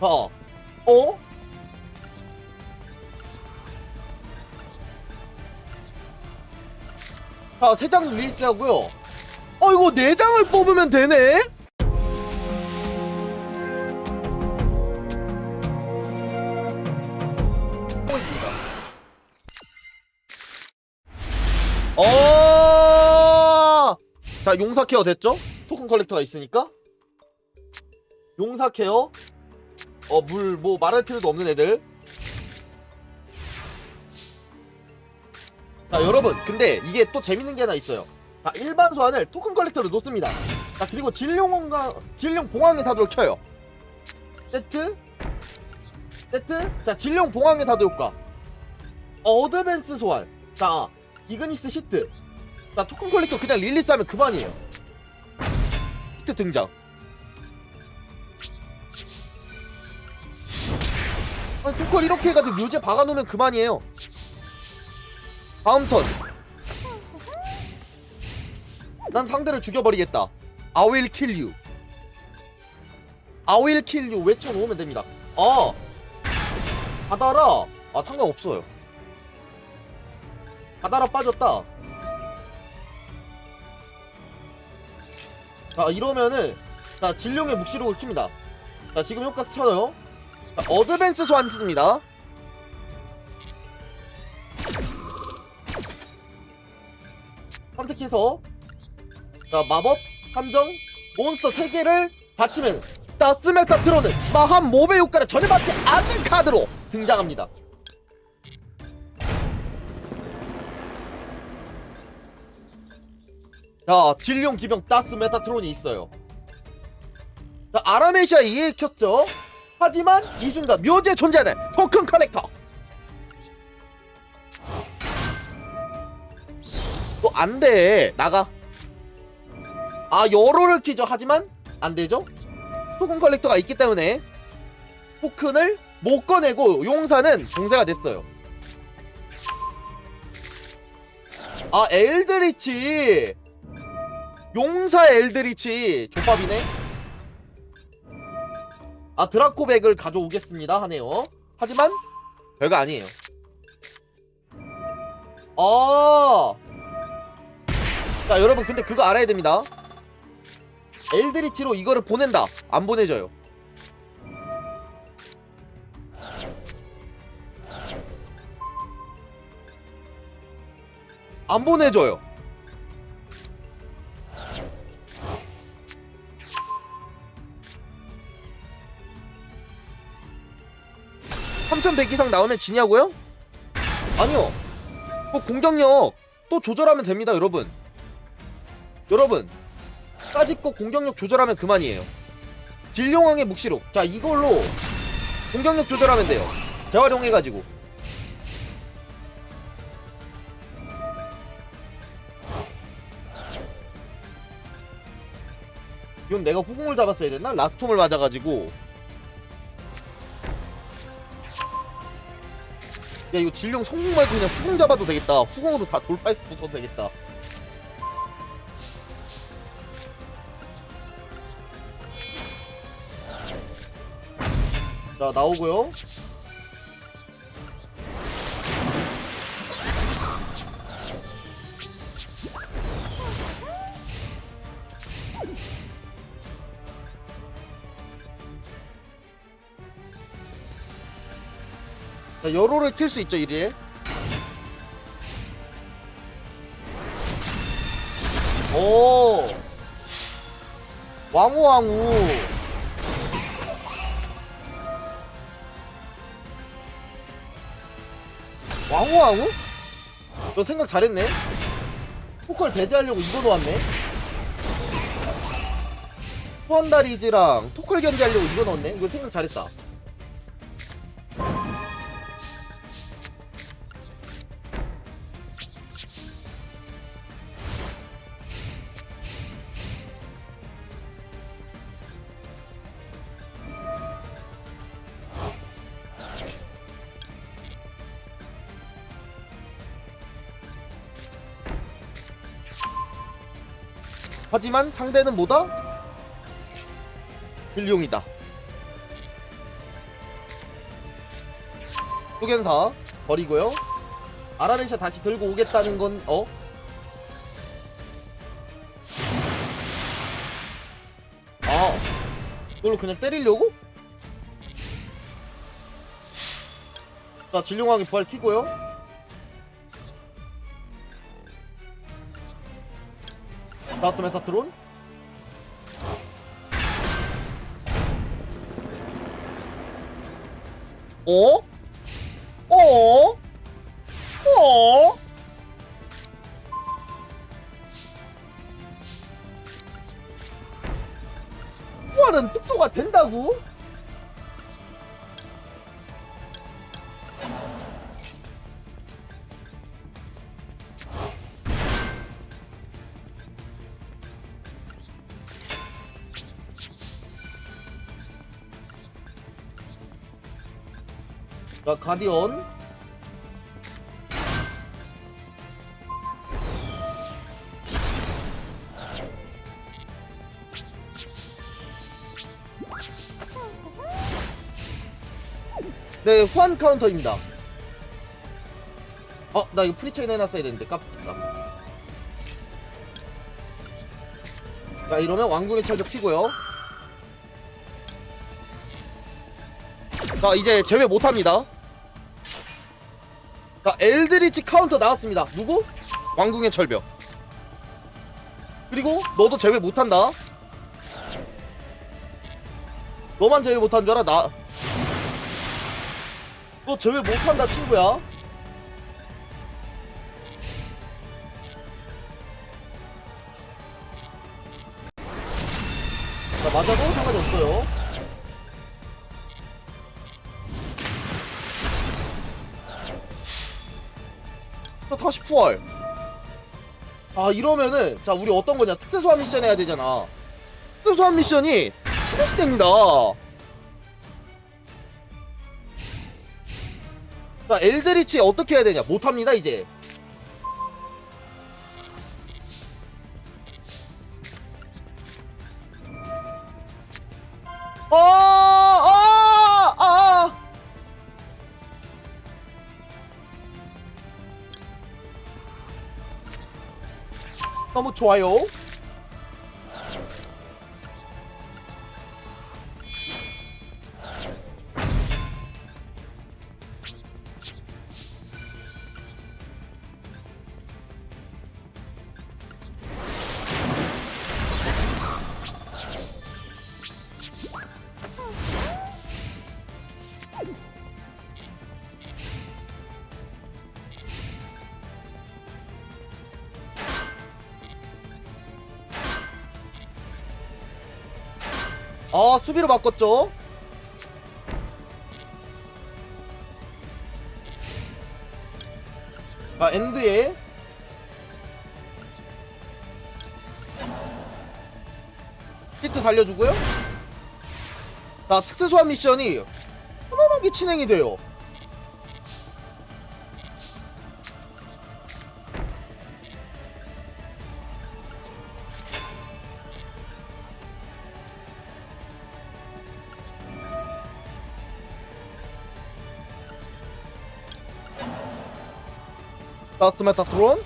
어. 어? 자, 세장 릴리스 하고요. 어, 이거 네 장을 뽑으면 되네? 어! 자, 용사 케어 됐죠? 토큰 컬렉터가 있으니까. 용사 케어. 어, 물, 뭐, 말할 필요도 없는 애들. 자, 여러분. 근데 이게 또 재밌는 게 하나 있어요. 자, 일반 소환을 토큰 컬렉터로 놓습니다. 자, 그리고 진룡원과, 진룡 봉황의 사도를 켜요. 세트. 세트. 자, 진룡 봉황의 사도 효과. 어드밴스 소환. 자, 이그니스 히트. 자, 토큰 컬렉터 그냥 릴리스하면 그만이에요. 히트 등장. 아니, 토컬 이렇게 해가지고 묘제 박아놓으면 그만이에요. 다음 턴. 난 상대를 죽여버리겠다. I will kill you. I will kill you 외쳐놓으면 됩니다. 아! 바다라! 아, 상관없어요. 바다라 빠졌다. 자, 이러면은, 자, 진룡의 묵시록을 킵니다. 자, 지금 효과 켜요. 자, 어드밴스 소환 씁니다. 선택해서 자 마법 함정 몬스터 3개를 받치면 다스메타 트로는 마한 모베 효과를 전혀 받지 않는 카드로 등장합니다. 자 진룡 기병 다스 메타트론이 있어요. 자 아라메시아 이해 켰죠 하지만 이 순간 묘지에 존재하는 토큰 컬렉터. 또 안돼. 나가. 아 여로를 키죠. 하지만 안되죠? 토큰 컬렉터가 있기 때문에 토큰을 못 꺼내고 용사는 종사가 됐어요. 아 엘드리치. 용사 엘드리치 족밥이네 아 드라코백을 가져오겠습니다. 하네요. 하지만 별거 아니에요. 아! 자 여러분 근데 그거 알아야 됩니다. 엘드리치로 이거를 보낸다. 안 보내줘요. 안 보내줘요 (3100) 이상 나오면 지냐고요? 아니요. 뭐 공격력 또 조절하면 됩니다 여러분. 여러분 까짓거 공격력 조절하면 그만이에요. 딜용왕의 묵시록. 자 이걸로 공격력 조절하면 돼요. 재활용해가지고. 이건 내가 후궁을 잡았어야 됐나? 라톰을 맞아가지고 야 이거 진룡 성공 말고 그냥 후궁 잡아도 되겠다. 후궁으로 다 돌파해 부숴도 되겠다. 자 나오고요 자 여로를 킬 수 있죠 이리에 오. 왕우 왕우 왕우 왕우? 너 생각 잘했네. 포컬 배제하려고 이거 놓았네. 후원다리즈랑 토컬 견제하려고 이거 넣었네. 이거 생각 잘했다 하지만 상대는 뭐다? 힐용이다. 소견사 버리고요 아라렌샤 다시 들고 오겠다는 건 어? 아 이걸로 그냥 때리려고? 자 진룡왕이 부활 키고요 나왔다 메타트론 어? 어? 어? 부활은 특소가 된다고? 자 가디언. 네 후한 카운터입니다. 어 나 이거 프리체인 해놨어야 되는데 깜빡했다. 자 이러면 왕궁의 철벽 피고요 자 이제 제외 못합니다. 자 엘드리치 카운터 나왔습니다. 누구? 왕궁의 철벽. 그리고 너도 제외 못한다. 너만 제외 못한 줄 알아? 나. 너 제외 못한다 친구야. 자 맞아도 상관이 없어요 다시 부활. 아 이러면은 자 우리 어떤 거냐? 특수 소환 미션 해야 되잖아. 특수 소환 미션이 실행됩니다. 자 엘드리치 어떻게 해야 되냐? 못합니다 이제 좋아요. 아 수비로 바꿨죠. 아 엔드에 히트 살려주고요. 자 특수 소환 미션이 편안하게 진행이 돼요. 따스 메타트론?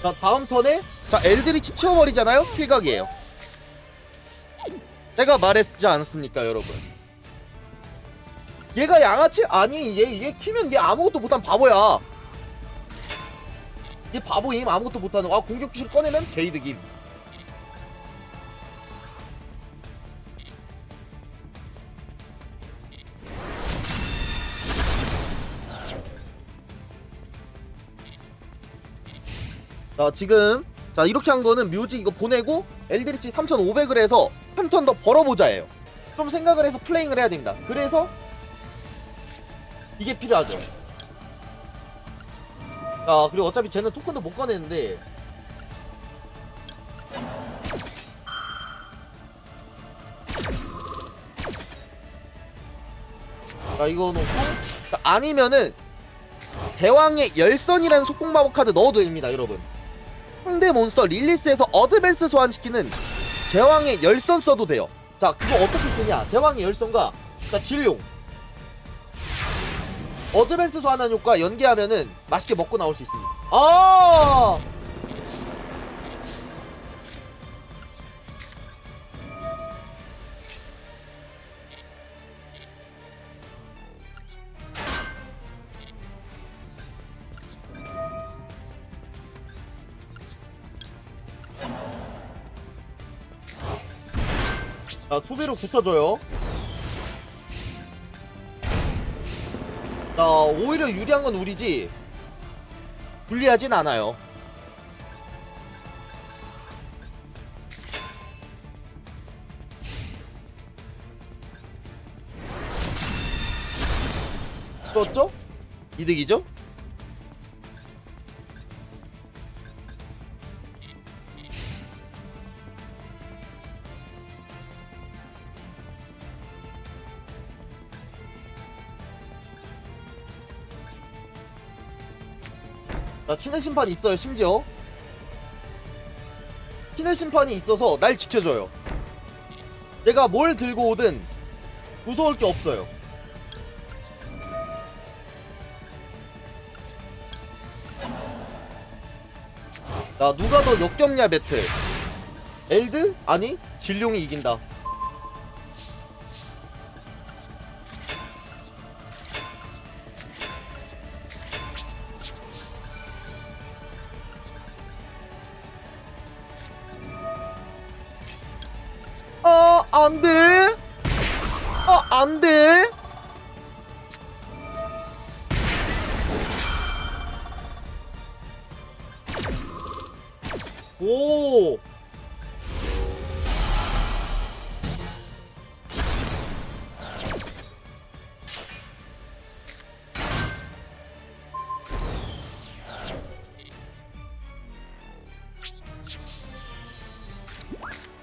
자 다음 턴에? 자 엘드리치 치워버리잖아요? 필각이에요. 제가 말했지 않습니까 여러분? 얘가 양아치? 아니 얘, 얘 키면 얘 아무것도 못한 바보야. 얘 바보 임 아무것도 못하는 아 공격 피실 꺼내면 개이득임 자 지금 자 이렇게 한 거는 묘지 이거 보내고 엘드리치 3500을 해서 한 턴 더 벌어보자예요. 좀 생각을 해서 플레잉을 해야 됩니다. 그래서 이게 필요하죠. 자 그리고 어차피 쟤는 토큰도 못 꺼내는데. 자 이거 놓고. 자, 아니면은 대왕의 열선이라는 속공 마법 카드 넣어도 됩니다 여러분 상대 몬스터 릴리스에서 어드밴스 소환시키는 제왕의 열선 써도 돼요. 자, 그거 어떻게 쓰냐? 제왕의 열선과 자, 진룡. 어드밴스 소환한 효과 연계하면은 맛있게 먹고 나올 수 있습니다. 아! 자, 수비로 붙여줘요. 자, 오히려 유리한 건 우리지. 불리하진 않아요. 떴죠? 이득이죠? 나 친해 심판이 있어요 심지어. 친해 심판이 있어서 날 지켜줘요. 내가 뭘 들고 오든 무서울 게 없어요. 나 누가 더 역겹냐 배틀? 엘드? 아니 진룡이 이긴다 안 돼. 아, 안 돼.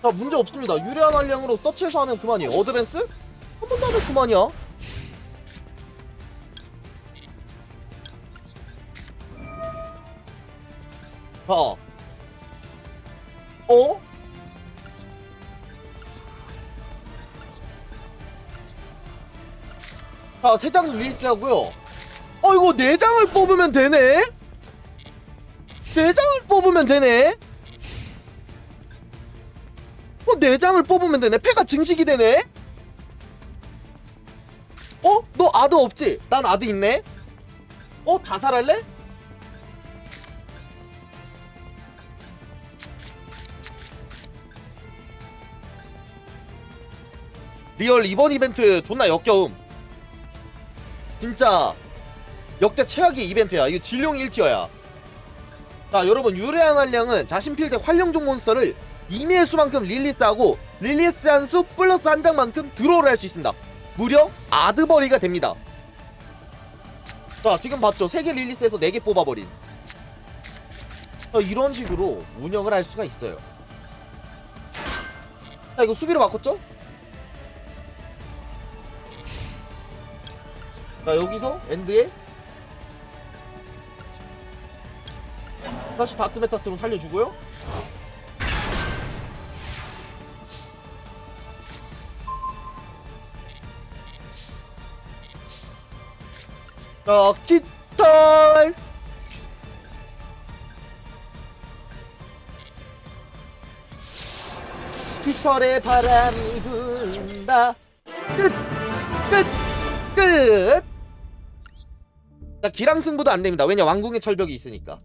자 문제 없습니다 유리한 한량으로 서치해서 하면 그만이에요 어드밴스? 한번더 하면 그만이야 자 어? 자, 세장 릴리스하고요. 어, 이거 네 장을 뽑으면 되네? 네 장을 뽑으면 되네? 어, 네 장을 뽑으면 되네. 패가 증식이 되네. 어? 너 아드 없지? 난 아드 있네. 어? 자살할래? 리얼 이번 이벤트 존나 역겨움. 진짜 역대 최악의 이벤트야. 이거 질룡 1티어야. 자, 여러분 유레한 활량은 자신 필드 활용종 몬스터를 이미의 수만큼 릴리스하고 릴리스한 수 플러스 한 장만큼 드로우를 할 수 있습니다. 무려 아드버리가 됩니다. 자 지금 봤죠? 3개 릴리스에서 4개 뽑아버린. 자, 이런 식으로 운영을 할 수가 있어요. 자 이거 수비로 바꿨죠? 자 여기서 엔드에 다시 다스메타트로 살려주고요. 자, 깃털! 깃털에 바람이 분다. 끝! 끝! 끝! 자, 기랑 승부도 안 됩니다. 왜냐, 왕궁의 철벽이 있으니까.